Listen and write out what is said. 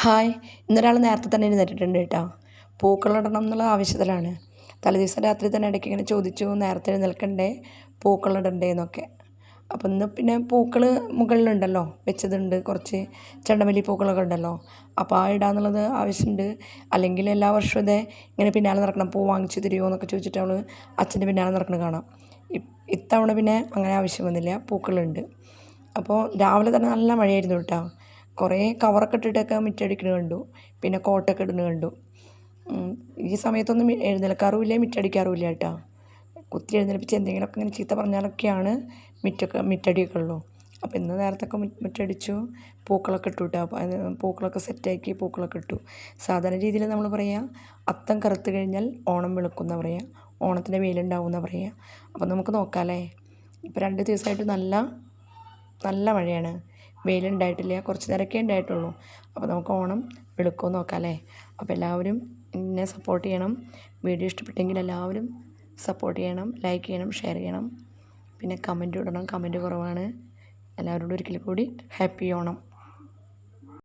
Hi. ഇന്നൊരാൾ നേരത്തെ തന്നെ എഴുന്നേറ്റിട്ടുണ്ട് കേട്ടോ. പൂക്കളിടണം എന്നുള്ള ആവശ്യത്തിലാണ്. തലേദിവസം രാത്രി തന്നെ ഇടയ്ക്ക് ഇങ്ങനെ ചോദിച്ചു നേരത്തെ നിൽക്കണ്ടേ പൂക്കളിടണ്ടേ എന്നൊക്കെ. അപ്പോൾ ഇന്ന് പിന്നെ പൂക്കൾ മുകളിലുണ്ടല്ലോ വെച്ചതുണ്ട് കുറച്ച് ചെണ്ടമല്ലി പൂക്കളൊക്കെ ഉണ്ടല്ലോ. അപ്പോൾ ആ ഇടാന്നുള്ളത് ആവശ്യമുണ്ട്. അല്ലെങ്കിൽ എല്ലാ വർഷവും ഇതേ ഇങ്ങനെ പിന്നാലെ നടക്കണം പൂ വാങ്ങിച്ച് തരുമോ എന്നൊക്കെ ചോദിച്ചിട്ട് അവൾ അച്ഛന്റെ പിന്നാലെ നടക്കുന്നത് കാണാം. ഇത്തവണ പിന്നെ അങ്ങനെ ആവശ്യം വന്നില്ല പൂക്കളുണ്ട്. അപ്പോൾ രാവിലെ തന്നെ നല്ല മഴയായിരുന്നു കേട്ടോ. കുറേ കവറൊക്കെ ഇട്ടിട്ടൊക്കെ മിറ്റടിക്കണ കണ്ടു. പിന്നെ കോട്ടൊക്കെ ഇടുന്നത് കണ്ടു. ഈ സമയത്തൊന്നും എഴുന്നേൽക്കാറുമില്ല മിറ്റടിക്കാറുമില്ല കേട്ടോ. കുത്തി എഴുന്നേൽപ്പിച്ച് എന്തെങ്കിലുമൊക്കെ ഇങ്ങനെ ചീത്ത പറഞ്ഞാലൊക്കെയാണ് മിറ്റൊക്കെ മിറ്റടിയൊക്കെ ഉള്ളൂ. അപ്പോൾ ഇന്ന് നേരത്തൊക്കെ മുറ്റടിച്ചു പൂക്കളൊക്കെ ഇട്ടു കേട്ടോ. പൂക്കളൊക്കെ സെറ്റാക്കി പൂക്കളൊക്കെ ഇട്ടു. സാധാരണ രീതിയിൽ നമ്മൾ പറയുക അത്തം കറുത്ത് കഴിഞ്ഞാൽ ഓണം വിളക്കുന്ന പറയുക ഓണത്തിന്റെ വെയിലുണ്ടാവും എന്നാണ് പറയുക അപ്പോൾ നമുക്ക് നോക്കാമല്ലേ ഇപ്പോൾ രണ്ട് ദിവസമായിട്ട് നല്ല നല്ല മഴയാണ്. വെയിലുണ്ടായിട്ടില്ല കുറച്ച് നേരമൊക്കെ ഉണ്ടായിട്ടുള്ളൂ. അപ്പോൾ നമുക്ക് ഓണം വെളുക്കുമോ നോക്കാം അല്ലേ അപ്പോൾ എല്ലാവരും എന്നെ സപ്പോർട്ട് ചെയ്യണം. വീഡിയോ ഇഷ്ടപ്പെട്ടെങ്കിൽ എല്ലാവരും സപ്പോർട്ട് ചെയ്യണം ലൈക്ക് ചെയ്യണം ഷെയർ ചെയ്യണം. പിന്നെ കമന്റ് ഇടണം. കമന്റ് കുറവാണ്. എല്ലാവരോടും ഒരിക്കൽ കൂടി ഹാപ്പി ഓണം.